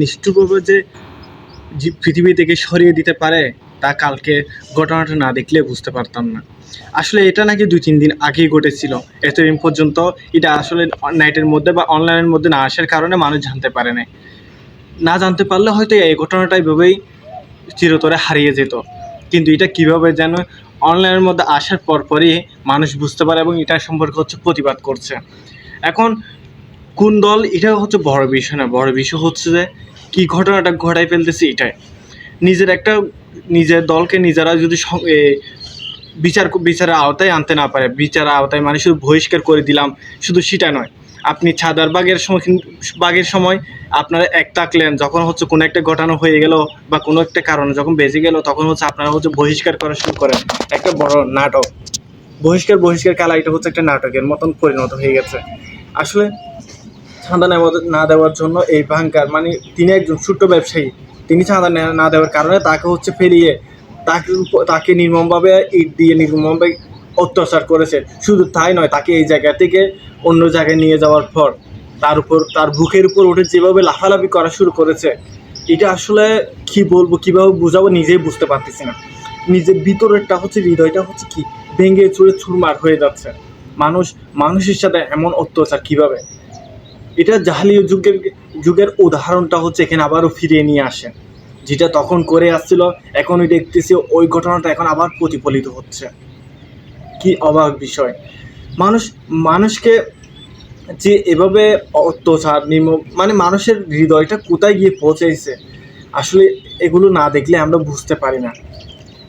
নিষ্ঠুরভাবে যে পৃথিবী থেকে সরিয়ে দিতে পারে তা কালকে ঘটনাটা না দেখলে বুঝতে পারতাম না। আসলে এটা নাকি দুই তিন দিন আগেই ঘটেছিল। এতদিন পর্যন্ত এটা আসলে নাইটের মধ্যে বা অনলাইনের মধ্যে না আসার কারণে মানুষ জানতে পারে না না জানতে পারলে হয়তো এই ঘটনাটা এভাবেই চিরতরে হারিয়ে যেত। কিন্তু এটা কীভাবে যেন অনলাইনের মধ্যে আসার পরপরই মানুষ বুঝতে পারে এবং এটা সম্পর্কে হচ্ছে প্রতিবাদ করছে। এখন কোন দল, এটা হচ্ছে বড় বিষয় না। বড় বিষয় হচ্ছে যে, কি ঘটনাটা ঘটাই ফেলতেছে এটাই। নিজের একটা, নিজের দলকে নিজেরা যদি বিচার বিচারের আওতায় আনতে না পারে, বিচারের আওতায় মানে শুধু বহিষ্কার করে দিলাম, শুধু সেটা নয়। আপনি ছাদার বাঘের সময় বাঘের সময় আপনারা এক তাকলেন যখন হচ্ছে কোনো একটা ঘটনা হয়ে গেল বা কোনো একটা কারণে যখন বেজে গেল, তখন হচ্ছে আপনারা হচ্ছে বহিষ্কার করা শুরু করেন। একটা বড় নাটক। বহিষ্কার বহিষ্কার খেলা, এটা হচ্ছে একটা নাটকের মতন পরিণত হয়ে গেছে। আসলে চাঁদা না দেওয়ার জন্য এই বাঙ্কার মানে তিনি একজন ছোট্ট ব্যবসায়ী, তিনি চাঁদা না- দেওয়ার কারণে তাকে হচ্ছে ফেরিয়ে তাকে তাকে নির্মমভাবে ইট দিয়ে নির্মমভাবে অত্যাচার করেছে। শুধু তাই নয়, তাকে এই জায়গা থেকে অন্য জায়গায় নিয়ে যাওয়ার পর তার উপর তার বুকের উপর উঠে যেভাবে লাফালাফি করা শুরু করেছে, এটা আসলে কি বলব, কীভাবে বুঝাবো নিজেই বুঝতে পারতেছি না। নিজের ভিতরেরটা হচ্ছে, হৃদয়টা হচ্ছে কি? ভেঙে চুরে চুরমার হয়ে যাচ্ছে। মানুষ মানুষের সাথে এমন অত্যাচার কীভাবে? এটা জাহালীয় যুগের যুগের উদাহরণটা হচ্ছে এখানে আবারও ফিরিয়ে নিয়ে আসে যেটা তখন করে আসছিল এখনই দেখতেছি ওই ঘটনাটা এখন আবার প্রতিফলিত হচ্ছে। কি অবাক বিষয়। মানুষ, মানুষকে যে এভাবে অত্যাচার নির্ম মানে মানুষের হৃদয়টা কোথায় গিয়ে পৌঁছেছে আসলে এগুলো না দেখলে আমরা বুঝতে পারি না।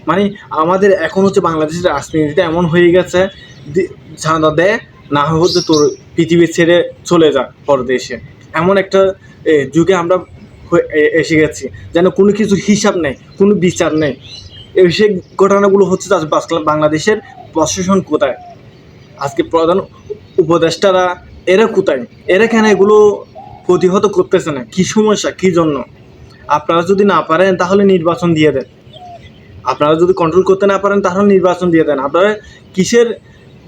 মানে আমাদের এখন হচ্ছে বাংলাদেশের রাজনীতিটা এমন হয়ে গেছে চাঁদা দেয় না হচ্ছে তোর পৃথিবী ছেড়ে চলে যা পরদেশে। এমন একটা যুগে আমরা এসে গেছি, যেন কোনো কিছু হিসাব নেই, কোনো বিচার নেই। এ সেই ঘটনাগুলো হচ্ছে বাংলাদেশের প্রশাসন কোথায়? আজকে প্রধান উপদেষ্টারা, এরা কোথায়? এরা কেন এগুলো প্রতিহত করতেছে না? কী সমস্যা? কী জন্য? আপনারা যদি না পারেন, তাহলে নির্বাচন দিয়ে দেন। আপনারা যদি কন্ট্রোল করতে না পারেন, তাহলে নির্বাচন দিয়ে দেন। আপনারা কিসের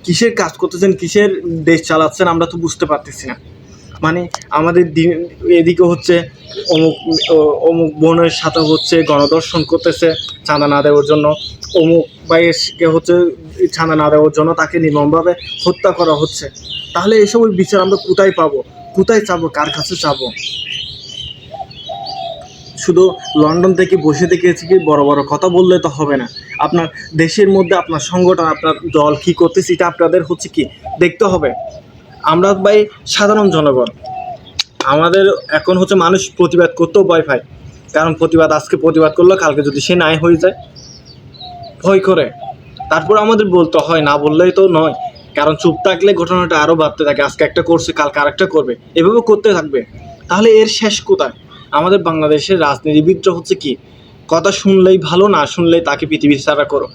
কিসের কাজ করতেছেন, কিসের দেশ চালাচ্ছেন আমরা তো বুঝতে পারতেছি না। মানে আমাদের দিন, এদিকে হচ্ছে অমুক অমুক বোনের সাথে হচ্ছে গণদর্শন করতেছে চাঁদা না দেওয়ার জন্য। অমুক ভাইয়েরকে হচ্ছে চাঁদা না দেওয়ার জন্য তাকে নির্মমভাবে হত্যা করা হচ্ছে। তাহলে এসব বিচার আমরা কোথায় পাবো? কোথায় চাবো? কার কাছে চাবো? শুধু লন্ডন থেকে বসে থেকে কি বড় বড় কথা বললে তো হবে না। আপনার দেশের মধ্যে আপনার সংগঠন, আপনার দল কী করতেছে, এটা আপনাদের হচ্ছে কি দেখতে হবে। আমরা ভাই সাধারণ জনগণ। আমাদের এখন হচ্ছে মানুষ প্রতিবাদ করতেও ভয় পায়। কারণ প্রতিবাদ, আজকে প্রতিবাদ করল, কালকে যদি সে নাই হয়ে যায়, ভয় করে। তারপর আমাদের বলতে হয়, না বললেই তো নয়। কারণ চুপ থাকলে ঘটনাটা আরও বাড়তে থাকে। আজকে একটা করছে, কালকে আরেকটা করবে। এভাবে করতে থাকবে। তাহলে এর শেষ কোথায়? আমাদের বাংলাদেশের রাজনীতিবিদরা হচ্ছে কি? কথা শুনলেই ভালো না শুনলেই তাকে পৃথিবী ছাড়া করো।